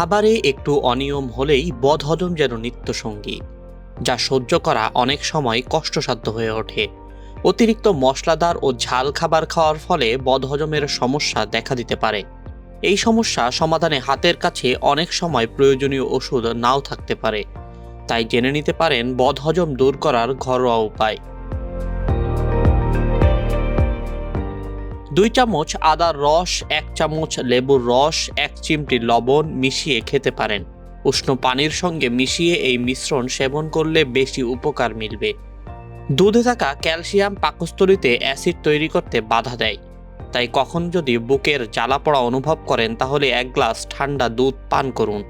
খাবারে একটু অনিয়ম হলেই বদহজম যেন নিত্যসঙ্গী, যা সহ্য করা অনেক সময় কষ্টসাধ্য হয়ে ওঠে। অতিরিক্ত মশলাদার ও ঝাল খাবার খাওয়ার ফলে বদহজমের সমস্যা দেখা দিতে পারে। এই সমস্যা সমাধানে হাতের কাছে অনেক সময় প্রয়োজনীয় ওষুধ নাও থাকতে পারে। তাই জেনে নিতে পারেন বদহজম দূর করার ঘরোয়া উপায়। দুই চামচ আদার রস, এক চামচ লেবুর রস, এক চিমটি লবণ মিশিয়ে খেতে পারেন। উষ্ণ পানির সঙ্গে মিশিয়ে এই মিশ্রণ সেবন করলে বেশি উপকার মিলবে। দুধে থাকা ক্যালসিয়াম পাকস্থলিতে অ্যাসিড তৈরি করতে বাধা দেয়। তাই কখন যদি বুকের জ্বালা পড়া অনুভব করেন, তাহলে এক গ্লাস ঠান্ডা দুধ পান করুন।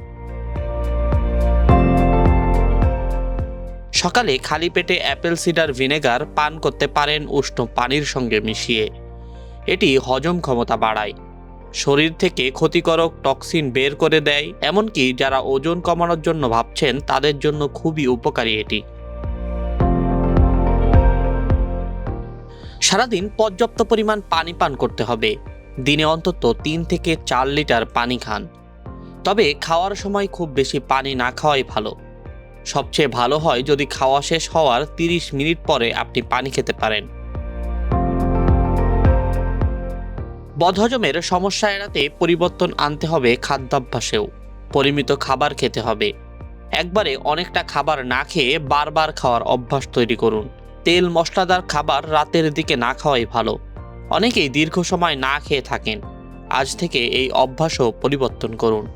সকালে খালি পেটে অ্যাপেল সিডার ভিনেগার পান করতে পারেন উষ্ণ পানির সঙ্গে মিশিয়ে। এটি হজম ক্ষমতা বাড়ায়। শরীর থেকে ক্ষতিকারক টক্সিন বের করে দেয়, এমনকি যারা ওজন কমানোর জন্য ভাবছেন তাদের জন্য খুবই উপকারী এটি। সারাদিন পর্যাপ্ত পরিমাণ পানি পান করতে হবে। দিনে অন্তত তিন থেকে চার লিটার পানি খান। তবে খাওয়ার সময় খুব বেশি পানি না খাওয়াই ভালো। সবচেয়ে ভালো হয় যদি খাওয়া শেষ হওয়ার তিরিশ মিনিট পরে আপনি পানি খেতে পারেন। বদহজমের সমস্যা এড়াতে পরিবর্তন আনতে হবে খাদ্যাভ্যাসেও। পরিমিত খাবার খেতে হবে। একবারে অনেকটা খাবার না খেয়ে বারবার খাওয়ার অভ্যাস তৈরি করুন। তেল মশলাদার খাবার রাতের দিকে না খাওয়াই ভালো। অনেকেই দীর্ঘ সময় না খেয়ে থাকেন। আজ থেকে এই অভ্যাসও পরিবর্তন করুন।